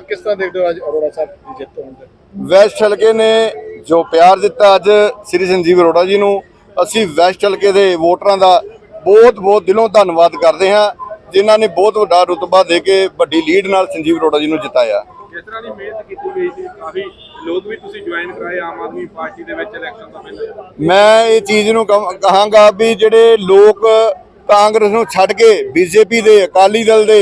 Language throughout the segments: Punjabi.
ਅਰੋੜਾ ਸਾਹਿਬ ਦੀ ਜਿੱਤ ਹੋਣ ਤੇ ਵੈਸਟ ਹਲਕੇ ਨੇ ਜੋ ਪਿਆਰ ਦਿੱਤਾ ਅੱਜ ਸ੍ਰੀ ਸੰਜੀਵ ਅਰੋੜਾ ਜੀ ਨੂੰ ਅਸੀਂ ਵੈਸਟ ਹਲਕੇ ਦੇ ਵੋਟਰਾਂ ਦਾ ਬਹੁਤ ਬਹੁਤ ਦਿਲੋਂ ਧੰਨਵਾਦ ਕਰਦੇ ਹਾਂ ਜਿਨ੍ਹਾਂ ਨੇ ਬਹੁਤ ਵੱਡਾ ਰੁਤਬਾ ਦੇ ਕੇ ਵੱਡੀ ਲੀਡ ਨਾਲ ਸੰਜੀਵ ਅਰੋੜਾ ਜੀ ਨੂੰ ਜਿਤਾਇਆ। ਕਿਸ ਤਰ੍ਹਾਂ ਦੀ ਮਿਹਨਤ ਕੀਤੀ ਗਈ ਸੀ? ਕਾਫੀ ਲੋਕ ਵੀ ਤੁਸੀਂ ਜੁਆਇਨ ਕਰਾਏ ਆਮ ਆਦਮੀ ਪਾਰਟੀ ਦੇ ਵਿੱਚ ਇਲੈਕਸ਼ਨ ਤੋਂ ਪਹਿਲਾਂ। ਮੈਂ ਇਹ ਚੀਜ਼ ਨੂੰ ਕਹਾਂ- ਕਹਾਂਗਾ ਵੀ ਜਿਹੜੇ ਲੋਕ ਕਾਂਗਰਸ ਨੂੰ ਛੱਡ ਕੇ ਬੀਜੇਪੀ ਦੇ ਅਕਾਲੀ ਦਲ ਦੇ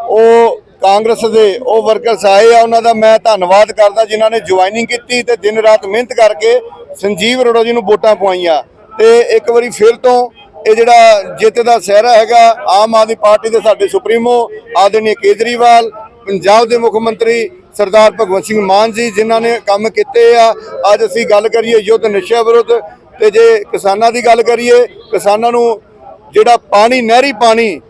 ਉਹ ਕਾਂਗਰਸ ਦੇ ਉਹ ਵਰਕਰਸ ਆਏ ਆ, ਉਹਨਾਂ ਦਾ ਮੈਂ ਧੰਨਵਾਦ ਕਰਦਾ ਜਿਨ੍ਹਾਂ ਨੇ ਜੁਆਇਨਿੰਗ ਕੀਤੀ ਤੇ ਦਿਨ ਰਾਤ ਮਿਹਨਤ ਕਰਕੇ ਸੰਜੀਵ ਅਰੋੜਾ ਜੀ ਨੂੰ ਵੋਟਾਂ ਪਵਾਈਆਂ। ਤੇ ਇੱਕ ਵਾਰੀ ਫਿਰ ਤੋਂ ਇਹ ਜਿਹੜਾ ਜਿੱਤ ਦਾ ਸਹਿਰਾ ਹੈਗਾ, ਆਮ ਆਦਮੀ ਪਾਰਟੀ ਦੇ ਸਾਡੇ ਸੁਪਰੀਮੋ ਆਦਰਨੀ ਕੇਜਰੀਵਾਲ, ਪੰਜਾਬ ਦੇ ਮੁੱਖ ਮੰਤਰੀ ਸਰਦਾਰ ਭਗਵੰਤ ਸਿੰਘ ਮਾਨ ਜੀ ਜਿਨ੍ਹਾਂ ਨੇ ਕੰਮ ਕੀਤੇ ਆ। ਅੱਜ ਅਸੀਂ ਗੱਲ ਕਰੀਏ ਯੁੱਧ ਨਸ਼ਾ ਵਿਰੁੱਧ ਤੇ ਜੇ ਕਿਸਾਨਾਂ ਦੀ ਗੱਲ ਕਰੀਏ, ਕਿਸਾਨਾਂ ਨੂੰ ਜਿਹੜਾ ਪਾਣੀ, ਨਹਿਰੀ ਪਾਣੀ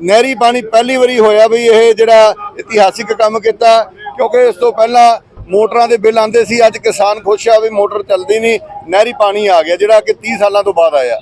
ਨਹਿਰੀ ਪਾਣੀ ਪਹਿਲੀ ਵਾਰੀ ਹੋਇਆ ਵੀ ਇਹ ਜਿਹੜਾ ਇਤਿਹਾਸਿਕ ਕੰਮ ਕੀਤਾ ਕਿਉਂਕਿ ਇਸ ਤੋਂ ਪਹਿਲਾਂ ਮੋਟਰਾਂ ਦੇ ਬਿੱਲ ਆਉਂਦੇ ਸੀ ਅੱਜ ਕਿਸਾਨ ਖੁਸ਼ ਆ ਵੀ ਮੋਟਰ ਚੱਲਦੀ ਨਹੀਂ ਨਹਿਰੀ ਪਾਣੀ ਆ ਗਿਆ ਜਿਹੜਾ ਕਿ 30 ਸਾਲਾਂ ਤੋਂ ਬਾਅਦ ਆਇਆ।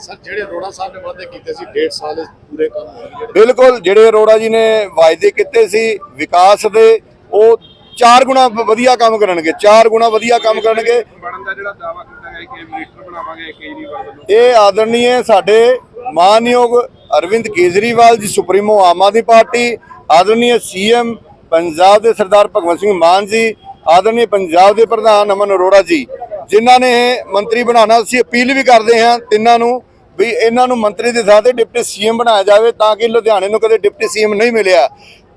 ਸਰ ਜਿਹੜੇ ਅਰੋੜਾ ਸਾਹਿਬ ਨੇ ਵਾਅਦੇ ਕੀਤੇ ਸੀ 1.5 ਸਾਲ ਪੂਰੇ ਕੰਮ ਹੋਣਗੇ ਬਿਲਕੁਲ ਜਿਹੜੇ ਅਰੋੜਾ ਜੀ ਨੇ ਵਾਅਦੇ ਕੀਤੇ ਸੀ ਵਿਕਾਸ ਦੇ ਉਹ ਚਾਰ ਗੁਣਾ ਵਧੀਆ ਕੰਮ ਕਰਨਗੇ ਚਾਰ ਗੁਣਾ ਵਧੀਆ ਕੰਮ ਕਰਨਗੇ। ਬਣਨ ਦਾ ਜਿਹੜਾ ਦਾਵਾ ਕੀਤਾ ਗਿਆ ਕਿ ਮਿਨਿਸਟਰ ਬਣਾਵਾਂਗੇ ਕੇਜਰੀਵਾਲ ਵੱਲੋਂ। ਇਹ ਆਦਰਨੀय ਸਾਡੇ ਮਾਨਯੋਗ ਅਰਵਿੰਦ ਕੇਜਰੀਵਾਲ ਜੀ, ਸੁਪਰੀਮੋ ਆਮ ਆਦਮੀ ਪਾਰਟੀ ਆਦਰਨੀय ਸੀਐਮ ਪੰਜਾਬ ਦੇ ਸਰਦਾਰ ਭਗਵੰਤ ਸਿੰਘ ਮਾਨ ਜੀ ਆਦਰਨੀय ਪੰਜਾਬ ਦੇ ਪ੍ਰਧਾਨ ਅਮਨ ਅਰੋੜਾ ਜੀ, ਜਿਨ੍ਹਾਂ ਨੇ ਇਹ ਮੰਤਰੀ ਬਣਾਉਣਾ, ਅਸੀਂ ਅਪੀਲ ਵੀ ਕਰਦੇ ਹਾਂ ਤਿੰਨਾਂ ਨੂੰ ਵੀ ਇਹਨਾਂ ਨੂੰ ਮੰਤਰੀ ਦੇ ਥਾਂ ਤੇ ਡਿਪਟੀ ਸੀਐਮ ਬਣਾਇਆ ਜਾਵੇ ਤਾਂ ਕਿ ਲੁਧਿਆਣੇ ਨੂੰ ਕਦੇ ਡਿਪਟੀ ਸੀਐਮ ਨਹੀਂ ਮਿਲਿਆ।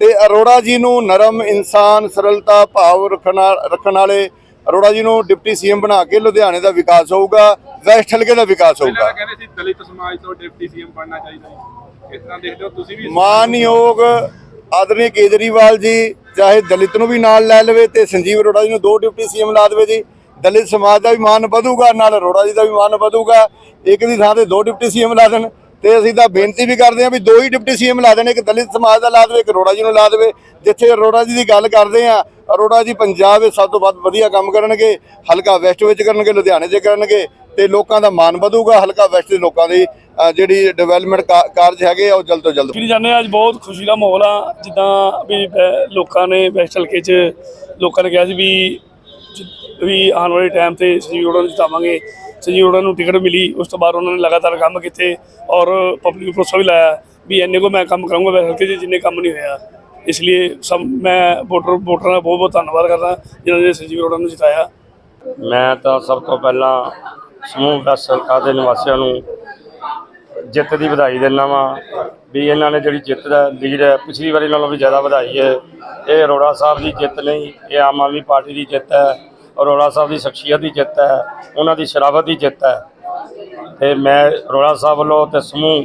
ਤੇ ਅਰੋੜਾ ਜੀ ਨੂੰ ਨਰਮ ਇਨਸਾਨ, ਸਰਲਤਾ, ਭਾਵ ਰੱਖਣ ਰੱਖਣ ਵਾਲੇ ਅਰੋੜਾ ਜੀ ਨੂੰ ਡਿਪਟੀ ਸੀਐਮ ਬਣਾ ਕੇ ਲੁਧਿਆਣੇ ਦਾ ਵਿਕਾਸ ਹੋਊਗਾ ਵੈਸਟ ਹਲਕੇ ਦਾ ਵਿਕਾਸ ਹੋਊਗਾ ਤਾਂ ਕਹਿੰਦੇ ਸੀ ਦਲਿਤ ਸਮਾਜ ਤੋਂ ਡਿਪਟੀ ਸੀਐਮ ਬਣਨਾ ਚਾਹੀਦਾ ਹੈ ਇਸ ਤਰ੍ਹਾਂ ਦੇਖਦੇ ਹੋ ਤੁਸੀਂ ਵੀ ਮਾਨਯੋਗ ਆਦਰਨੀ ਕੇਜਰੀਵਾਲ ਜੀ ਚਾਹੇ ਦਲਿਤ ਨੂੰ ਵੀ ਨਾਲ ਲੈ ਲਵੇ ਤੇ ਸੰਜੀਵ ਅਰੋੜਾ ਜੀ ਨੂੰ ਦੋ ਡਿਪਟੀ ਸੀਐਮ ਲਾ ਦੇਵੇ ਜੀ। ਦਲਿਤ ਸਮਾਜ ਦਾ ਵੀ ਮਾਨ ਵਧੂਗਾ ਨਾਲ ਅਰੋੜਾ ਜੀ ਦਾ ਵੀ ਮਾਨ ਵਧੂਗਾ। ਇੱਕ ਦੀ ਥਾਂ ਤੇ ਦੋ ਡਿਪਟੀ ਸੀਐਮ ਲਾ ਦੇਣ। ਤੇ ਅਸੀਂ ਤਾਂ ਬੇਨਤੀ ਵੀ ਕਰਦੇ ਹਾਂ ਵੀ ਦੋ ਹੀ ਡਿਪਟੀ ਸੀਐਮ ਲਾ ਦੇਣੇ, ਇੱਕ ਦਲਿਤ ਸਮਾਜ ਦਾ ਲਾ ਦੇਵੇ, ਇੱਕ ਅਰੋੜਾ ਜੀ ਨੂੰ ਲਾ ਦੇਵੇ। ਜਿੱਥੇ ਅਰੋੜਾ ਜੀ ਦੀ ਗੱਲ ਕਰਦੇ ਆ ਅਰੋੜਾ ਜੀ ਪੰਜਾਬ ਵਿੱਚ ਸਭ ਤੋਂ ਵੱਧ ਵਧੀਆ ਕੰਮ ਕਰਨਗੇ, ਹਲਕਾ ਵੈਸਟ ਵਿੱਚ ਕਰਨਗੇ, ਲੁਧਿਆਣੇ 'ਚ ਕਰਨਗੇ ਤੇ ਲੋਕਾਂ ਦਾ ਮਾਨ ਵਧੂਗਾ, ਹਲਕਾ ਵੈਸਟ ਦੇ ਲੋਕਾਂ ਦੀ ਜਿਹੜੀ ਡਿਵੈਲਪਮੈਂਟ ਕਾਰਜ ਹੈਗੇ ਆ, ਉਹ ਜਲਦ ਤੋਂ ਜਲਦ ਕੀ ਜਾਣੇ ਅੱਜ ਬਹੁਤ ਖੁਸ਼ੀ ਦਾ ਮਾਹੌਲ ਆ, ਜਿੱਦਾਂ ਵੀ ਵੈ- ਲੋਕਾਂ ਨੇ ਵੈਸਟ ਹਲਕੇ 'ਚ ਲੋਕਾਂ ਨੇ ਕਿਹਾ ਸੀ ਵੀ ਵੀ ਆਉਣ ਵਾਲੇ ਟਾਈਮ ਤੇ ਸੰਜੀਵ ਅਰੋੜਾ ਨੂੰ ਜਿਤਾਵਾਂਗੇ ਸੰਜੀਵ ਅਰੋੜਾ ਨੂੰ ਟਿਕਟ ਮਿਲੀ, ਉਸ ਤੋਂ ਬਾਅਦ ਉਹਨਾਂ ਨੇ ਲਗਾਤਾਰ ਕੰਮ ਕੀਤੇ ਔਰ ਪਬਲਿਕ ਨੂੰ ਭਰੋਸਾ ਵੀ ਲਾਇਆ ਵੀ ਇੰਨੇ ਕੋ ਮੈਂ ਕੰਮ ਕਰਾਂਗਾ ਵੈਸੇ ਹਲਕੇ ਜਿੰਨੇ ਕੰਮ ਨਹੀਂ ਹੋਇਆ। ਇਸ ਲਈ ਸਭ ਮੈਂ ਵੋਟਰ, ਵੋਟਰਾਂ ਦਾ ਬਹੁਤ ਬਹੁਤ ਧੰਨਵਾਦ ਕਰਦਾ ਜਿਨ੍ਹਾਂ ਨੇ ਸੰਜੀਵ ਅਰੋੜਾ ਨੂੰ ਜਿਤਾਇਆ। ਮੈਂ ਤਾਂ ਸਭ ਤੋਂ ਪਹਿਲਾਂ ਸਮੂਹ ਵੈਸਟ ਹਲਕਾ ਦੇ ਨਿਵਾਸੀਆਂ ਨੂੰ ਜਿੱਤ ਦੀ ਵਧਾਈ ਦਿੰਦਾ ਵਾਂ ਵੀ ਇਹਨਾਂ ਨੇ ਜਿਹੜੀ ਜਿੱਤ ਦਾ ਲੀਡ ਹੈ, ਪਿਛਲੀ ਵਾਰੀ ਨਾਲੋਂ ਵੀ ਜ਼ਿਆਦਾ ਵਧਾਈ ਹੈ। ਇਹ ਅਰੋੜਾ ਸਾਹਿਬ ਦੀ ਜਿੱਤ ਨਹੀਂ, ਇਹ ਆਮ ਆਦਮੀ ਪਾਰਟੀ ਦੀ ਜਿੱਤ ਹੈ। ਅਰੋੜਾ ਸਾਹਿਬ ਦੀ ਸ਼ਖਸੀਅਤ ਦੀ ਜਿੱਤ ਹੈ ਉਹਨਾਂ ਦੀ ਸ਼ਰਾਫਤ ਦੀ ਜਿੱਤ ਹੈ। ਤੇ ਮੈਂ ਅਰੋੜਾ ਸਾਹਿਬ ਵੱਲੋਂ ਤੇ ਸਮੂਹ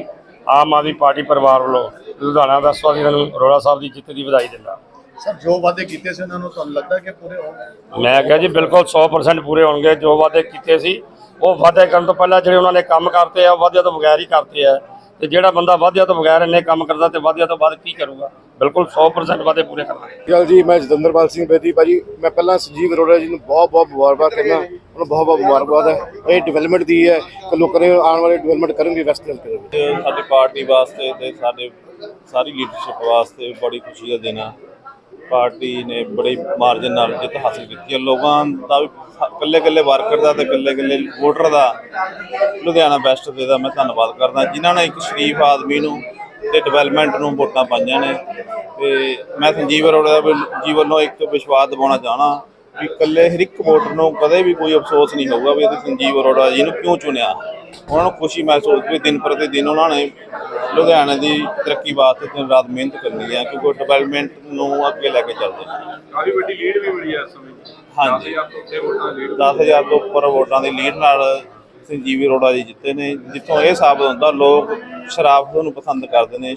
ਆਮ ਆਦਮੀ ਪਾਰਟੀ ਪਰਿਵਾਰ ਵੱਲੋਂ ਲੁਧਿਆਣਾ ਵੈਸਟਵਾਸੀਆਂ ਨੂੰ ਅਰੋੜਾ ਸਾਹਿਬ ਦੀ ਜਿੱਤ ਦੀ ਵਧਾਈ ਦਿੰਦਾ। ਸਰ ਜੋ ਵਾਅਦੇ ਕੀਤੇ ਸੀ ਉਹਨਾਂ ਨੂੰ ਤੁਹਾਨੂੰ ਲੱਗਦਾ ਕਿ ਪੂਰੇ ਹੋਣਗੇ ਮੈਂ ਕਿਹਾ ਜੀ ਬਿਲਕੁਲ 100% ਪੂਰੇ ਹੋਣਗੇ ਜੋ ਵਾਅਦੇ ਕੀਤੇ ਸੀ ਉਹ ਵਾਅਦੇ ਕਰਨ ਤੋਂ ਪਹਿਲਾਂ ਜਿਹੜੇ ਉਹਨਾਂ ਨੇ ਕੰਮ ਕਰਤੇ ਆ ਵਾਅਦਿਆਂ ਤੋਂ ਬਗੈਰ ਹੀ ਕਰਤੇ ਆ। ਤੇ ਜਿਹੜਾ ਬੰਦਾ ਵਾਅਦਿਆਂ ਤੋਂ ਬਗੈਰ ਇੰਨੇ ਕੰਮ ਕਰਦਾ ਤੇ ਵਾਅਦਿਆਂ ਤੋਂ ਬਾਅਦ ਕੀ ਕਰੂਗਾ? ਬਿਲਕੁਲ 100% ਵਾਅਦੇ ਪੂਰੇ ਕਰਨਾ ਗੱਲ ਜੀ ਮੈਂ ਜਤਿੰਦਰਪਾਲ ਸਿੰਘ ਬੇਦੀ ਭਾਜੀ ਮੈਂ ਪਹਿਲਾਂ ਸੰਜੀਵ ਅਰੋੜਾ ਜੀ ਨੂੰ ਬਹੁਤ ਬਹੁਤ ਮੁਬਾਰਕਬਾਦ ਕਹਿੰਦਾ ਉਹਨੂੰ ਬਹੁਤ ਬਹੁਤ ਮੁਬਾਰਕਬਾਦ ਹੈ। ਇਹ ਡਿਵੈਲਪਮੈਂਟ ਦੀ ਹੈ ਕਿ ਲੋਕਾਂ ਨੇ ਆਉਣ ਵਾਲੇ ਡਿਵੈਲਪਮੈਂਟ ਕਰਨਗੇ ਵੈਸਟ ਵਿੱਚ ਸਾਡੀ ਪਾਰਟੀ ਵਾਸਤੇ ਤੇ ਸਾਡੇ ਸਾਰੀ ਲੀਡਰਸ਼ਿਪ ਵਾਸਤੇ ਬੜੀ ਖੁਸ਼ੀ ਦਾ ਦਿਨ ਆ ਪਾਰਟੀ ਨੇ ਬੜੀ ਮਾਰਜਨ ਨਾਲ ਜਿੱਤ ਹਾਸਲ ਕੀਤੀ ਹੈ। ਲੋਕਾਂ ਦਾ ਵੀ ਕੱਲੇ ਕੱਲੇ ਵਰਕਰ ਦਾ ਤੇ ਕੱਲੇ ਕੱਲੇ ਵੋਟਰ ਦਾ ਲੁਧਿਆਣਾ ਵੈਸਟ ਦੇ ਦਾ ਮੈਂ ਧੰਨਵਾਦ ਕਰਦਾ। ਜਿਨ੍ਹਾਂ ਨੇ ਇੱਕ ਸ਼ਰੀਫ ਆਦਮੀ ਨੂੰ ਤੇ ਡਿਵੈਲਪਮੈਂਟ ਨੂੰ ਵੋਟਾਂ ਪਾਈਆਂ ਨੇ। ਤੇ ਮੈਂ ਸੰਜੀਵ ਅਰੋੜਾ ਦਾ ਜੀ ਵੱਲੋਂ ਇੱਕ ਵਿਸ਼ਵਾਸ ਦਿਵਾਉਣਾ ਚਾਹਣਾ ਵੀ ਇਕੱਲੇ ਹਰ ਇੱਕ ਵੋਟਰ ਨੂੰ ਕਦੇ ਵੀ ਕੋਈ ਅਫਸੋਸ ਨਹੀਂ ਹੋਊਗਾ ਵੀ ਅਸੀਂ ਸੰਜੀਵ ਅਰੋੜਾ ਜੀ ਨੂੰ ਕਿਉਂ ਚੁਣਿਆ। ਉਹਨਾਂ ਨੂੰ ਖੁਸ਼ੀ ਮਹਿਸੂਸ ਵੀ ਦਿਨ ਪ੍ਰਤੀ ਦਿਨ ਉਹਨਾਂ ਨੇ ਲੁਧਿਆਣੇ ਦੀ ਤਰੱਕੀ ਵਾਸਤੇ ਦਿਨ ਰਾਤ ਮਿਹਨਤ ਕਰਨੀ ਹੈ ਕਿਉਂਕਿ ਡਿਵੈਲਪਮੈਂਟ ਨੂੰ ਅੱਗੇ ਲੈ ਕੇ ਚੱਲਦੇ ਨੇ। ਕਾਫੀ ਵੱਡੀ ਲੀਡ ਵੀ ਮਿਲੀ ਹੈ ਇਸ ਸਮੇਂ। ਹਾਂਜੀ। 10000 ਤੋਂ ਉੱਤੇ ਵੋਟਾਂ ਲੀਡ 10000 ਤੋਂ ਉੱਪਰ ਵੋਟਾਂ ਦੀ ਲੀਡ ਨਾਲ ਸੰਜੀਵੀ ਅਰੋੜਾ ਜੀ ਜਿੱਤੇ ਨੇ, ਜਿੱਥੋਂ ਇਹ ਸਾਬਤ ਹੁੰਦਾ, ਲੋਕ ਸ਼ਰਾਬ ਨੂੰ ਪਸੰਦ ਕਰਦੇ ਨੇ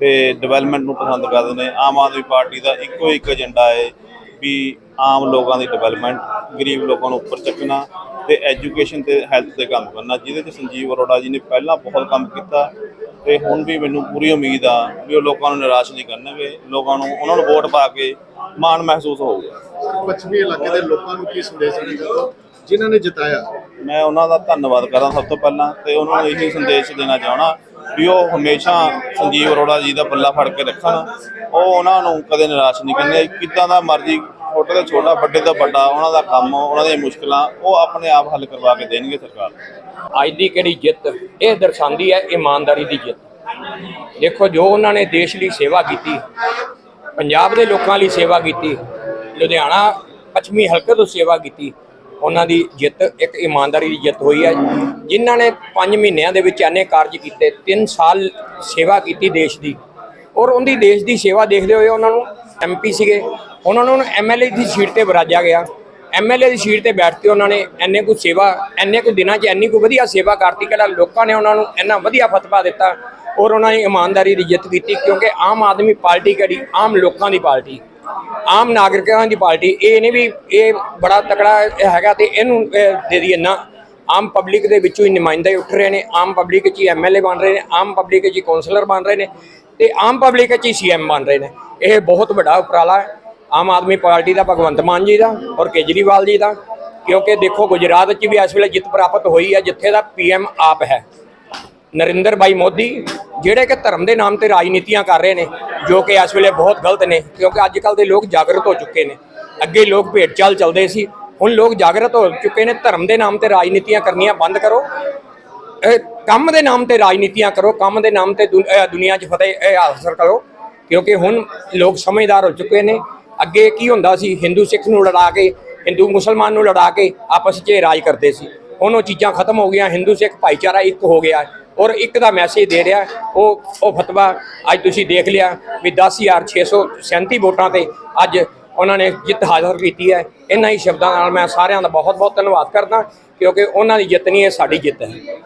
ਤੇ ਡਿਵੈਲਪਮੈਂਟ ਨੂੰ ਪਸੰਦ ਕਰਦੇ ਨੇ। ਆਮ ਆਦਮੀ ਪਾਰਟੀ ਦਾ ਇੱਕੋ ਇੱਕ ਏਜੰਡਾ ਹੈ ਵੀ ਆਮ ਲੋਕਾਂ ਦੀ ਡਿਵੈਲਪਮੈਂਟ ਗਰੀਬ ਲੋਕਾਂ ਨੂੰ ਉੱਪਰ ਚੱਕਣਾ ਤੇ ਐਜੂਕੇਸ਼ਨ ਤੇ ਹੈਲਥ ਤੇ ਕੰਮ ਕਰਨਾ, ਜਿਹਦੇ 'ਚ ਸੰਜੀਵ ਅਰੋੜਾ ਜੀ ਨੇ ਪਹਿਲਾਂ ਬਹੁਤ ਕੰਮ ਕੀਤਾ ਤੇ ਹੁਣ ਵੀ ਮੈਨੂੰ ਪੂਰੀ ਉਮੀਦ ਆ ਵੀ ਉਹ ਲੋਕਾਂ ਨੂੰ ਨਿਰਾਸ਼ ਨਹੀਂ ਕਰਨਗੇ, ਲੋਕਾਂ ਨੂੰ ਉਹਨਾਂ ਨੂੰ ਵੋਟ ਪਾ ਕੇ ਮਾਣ ਮਹਿਸੂਸ ਹੋਊਗਾ। ਪੱਛਮੀ ਇਲਾਕੇ ਦੇ ਲੋਕਾਂ ਨੂੰ ਕੀ ਸੰਦੇਸ਼ ਦੇਣਾ ਜਿਨ੍ਹਾਂ ਨੇ ਜਿਤਾਇਆ। ਮੈਂ ਉਹਨਾਂ ਦਾ ਧੰਨਵਾਦ ਕਰਦਾ ਸਭ ਤੋਂ ਪਹਿਲਾਂ ਤੇ ਉਹਨਾਂ ਨੂੰ ਇਹੀ ਸੰਦੇਸ਼ ਦੇਣਾ ਚਾਹਣਾ ਵੀ ਉਹ ਹਮੇਸ਼ਾ ਸੰਜੀਵ ਅਰੋੜਾ ਜੀ ਦਾ ਪੱਲਾ ਫੜ ਕੇ ਰੱਖਣ। ਉਹ ਉਹਨਾਂ ਨੂੰ ਕਦੇ ਨਿਰਾਸ਼ ਨਹੀਂ ਕਰਨੇ ਕਿੱਦਾਂ ਦਾ ਮਰਜ਼ੀ ਛੋਟੇ ਤੋਂ ਛੋਟਾ ਵੱਡੇ ਤੋਂ ਵੱਡਾ ਉਹਨਾਂ ਦਾ ਕੰਮ ਉਹਨਾਂ ਦੀਆਂ ਮੁਸ਼ਕਲਾਂ ਉਹ ਆਪਣੇ ਆਪ ਹੱਲ ਕਰਵਾ ਕੇ ਦੇਣਗੇ ਸਰਕਾਰ। ਅੱਜ ਦੀ ਕਿਹੜੀ ਜਿੱਤ? ਇਹ ਦਰਸਾਉਂਦੀ ਹੈ ਇਮਾਨਦਾਰੀ ਦੀ ਜਿੱਤ। ਦੇਖੋ ਜੋ ਉਹਨਾਂ ਨੇ ਦੇਸ਼ ਲਈ ਸੇਵਾ ਕੀਤੀ ਪੰਜਾਬ ਦੇ ਲੋਕਾਂ ਲਈ ਸੇਵਾ ਕੀਤੀ ਲੁਧਿਆਣਾ ਪੱਛਮੀ ਹਲਕੇ ਤੋਂ ਸੇਵਾ ਕੀਤੀ ਉਹਨਾਂ ਦੀ ਜਿੱਤ, ਇੱਕ ਇਮਾਨਦਾਰੀ ਦੀ ਜਿੱਤ ਹੋਈ ਹੈ। ਜਿਨ੍ਹਾਂ ਨੇ 5 ਮਹੀਨਿਆਂ ਦੇ ਵਿੱਚ ਇੰਨੇ ਕਾਰਜ ਕੀਤੇ 3 ਸਾਲ ਸੇਵਾ ਕੀਤੀ ਦੇਸ਼ ਦੀ। ਔਰ ਉਹਦੀ ਦੇਸ਼ ਦੀ ਸੇਵਾ ਦੇਖਦੇ ਹੋਏ ਉਹਨਾਂ ਨੂੰ ਐਮਪੀ ਸੀਗੇ। ਉਹਨਾਂ ਨੂੰ ਐਮਐਲਏ ਦੀ ਸੀਟ ਤੇ ਬਰਾਜਿਆ ਗਿਆ। ਐਮਐਲਏ ਦੀ ਸੀਟ ਤੇ ਬੈਠ ਕੇ ਉਹਨਾਂ ਨੇ ਇੰਨੇ ਕੁ ਸੇਵਾ ਇੰਨੇ ਕੁ ਦਿਨਾਂ 'ਚ ਇੰਨੀ ਕੁ ਵਧੀਆ ਸੇਵਾ ਕਰਤੀ ਕਿ ਲੋਕਾਂ ਨੇ ਉਹਨਾਂ ਨੂੰ ਇੰਨਾ ਵਧੀਆ ਫਤਵਾ ਦਿੱਤਾ। ਔਰ ਉਹਨਾਂ ਨੇ ਇਮਾਨਦਾਰੀ ਦੀ ਜਿੱਤ ਕੀਤੀ ਕਿਉਂਕਿ ਆਮ ਆਦਮੀ ਪਾਰਟੀ ਕਿਹੜੀ? ਆਮ ਲੋਕਾਂ ਦੀ ਪਾਰਟੀ। ਆਮ ਨਾਗਰਿਕਾਂ ਦੀ ਪਾਰਟੀ, ਇਹ ਨਹੀਂ ਵੀ ਇਹ ਬੜਾ ਤਕੜਾ ਹੈਗਾ ਤੇ ਇਹਨੂੰ ਦੇ ਦਈਏ ਨਾ। ਆਮ ਪਬਲਿਕ ਦੇ ਵਿੱਚੋਂ ਹੀ ਨੁਮਾਇੰਦੇ ਉੱਠ ਰਹੇ ਨੇ, ਆਮ ਪਬਲਿਕ 'ਚ ਹੀ ਐਮਐਲਏ ਬਣ ਰਹੇ ਨੇ, ਆਮ ਪਬਲਿਕ 'ਚ ਹੀ ਕੌਂਸਲਰ ਬਣ ਰਹੇ ਨੇ ਤੇ ਆਮ ਪਬਲਿਕ 'ਚ ਹੀ ਸੀਐਮ ਬਣ ਰਹੇ ਨੇ। ਇਹ ਬਹੁਤ ਵੱਡਾ ਉਪਰਾਲਾ ਹੈ। ਆਮ ਆਦਮੀ ਪਾਰਟੀ ਦਾ ਭਗਵੰਤ ਮਾਨ ਜੀ ਦਾ ਔਰ ਕੇਜਰੀਵਾਲ ਜੀ ਦਾ, ਕਿਉਂਕਿ ਦੇਖੋ ਗੁਜਰਾਤ 'ਚ ਵੀ ਇਸ ਵੇਲੇ ਜਿੱਤ ਪ੍ਰਾਪਤ ਹੋਈ ਹੈ, ਜਿੱਥੇ ਦਾ ਪੀਐਮ ਆਪ ਹੈ। ਨਰਿੰਦਰ ਭਾਈ ਮੋਦੀ, ਜਿਹੜੇ ਕਿ ਧਰਮ ਦੇ ਨਾਮ ਤੇ ਰਾਜਨੀਤੀਆਂ ਕਰ ਰਹੇ ਨੇ, ਜੋ ਕਿ ਇਸ ਵੇਲੇ ਬਹੁਤ ਗਲਤ ਨੇ, ਕਿਉਂਕਿ ਅੱਜ ਕੱਲ ਦੇ ਲੋਕ ਜਾਗਰਤ ਹੋ ਚੁੱਕੇ ਨੇ। ਅੱਗੇ ਲੋਕ ਭੇਡ ਚਾਲ ਚੱਲਦੇ ਸੀ, ਹੁਣ ਲੋਕ ਜਾਗਰਤ ਹੋ ਚੁੱਕੇ ਨੇ, ਧਰਮ ਦੇ ਨਾਮ ਤੇ ਰਾਜਨੀਤੀਆਂ ਕਰਨੀਆਂ ਬੰਦ ਕਰੋ। ਕੰਮ ਦੇ ਨਾਮ ਤੇ ਰਾਜਨੀਤੀਆਂ ਕਰੋ, ਕੰਮ ਦੇ ਨਾਮ ਤੇ ਦੁਨ- ਅਹ ਦੁਨੀਆ 'ਚ ਫਤਿਹ, ਇਹ ਹਾਸਲ ਕਰੋ, ਕਿਉਂਕਿ ਹੁਣ ਲੋਕ ਸਮਝਦਾਰ ਹੋ ਚੁੱਕੇ ਨੇ। ਅੱਗੇ ਕੀ ਹੁੰਦਾ ਸੀ, ਹਿੰਦੂ ਸਿੱਖ ਨੂੰ ਲੜਾ ਕੇ, ਹਿੰਦੂ ਮੁਸਲਮਾਨ ਨੂੰ ਲੜਾ ਕੇ ਆਪਸ 'ਚ ਰਾਜ ਕਰਦੇ ਸੀ। ਹੁਣ ਉਹ ਚੀਜ਼ਾਂ ਖਤਮ ਹੋ ਗਈਆਂ, ਹਿੰਦੂ ਸਿੱਖ ਭਾਈਚਾਰਾ ਇੱਕ ਹੋ ਗਿਆ। ਔਰ ਇੱਕ ਦਾ ਮੈਸੇਜ ਦੇ ਰਿਹਾ, ਉਹ ਉਹ ਫਤਵਾ ਅੱਜ ਤੁਸੀਂ ਦੇਖ ਲਿਆ ਵੀ 10637 ਵੋਟਾਂ ਤੇ ਅੱਜ ਉਹਨਾਂ ਨੇ ਜਿੱਤ ਹਾਜ਼ਰ ਕੀਤੀ ਹੈ। ਇਹਨਾਂ ਹੀ ਸ਼ਬਦਾਂ ਨਾਲ ਮੈਂ ਸਾਰਿਆਂ ਦਾ ਬਹੁਤ ਬਹੁਤ ਧੰਨਵਾਦ ਕਰਦਾ, ਕਿਉਂਕਿ ਉਹਨਾਂ ਦੀ ਜਿੱਤ ਨਹੀਂ, ਇਹ ਸਾਡੀ ਜਿੱਤ ਹੈ।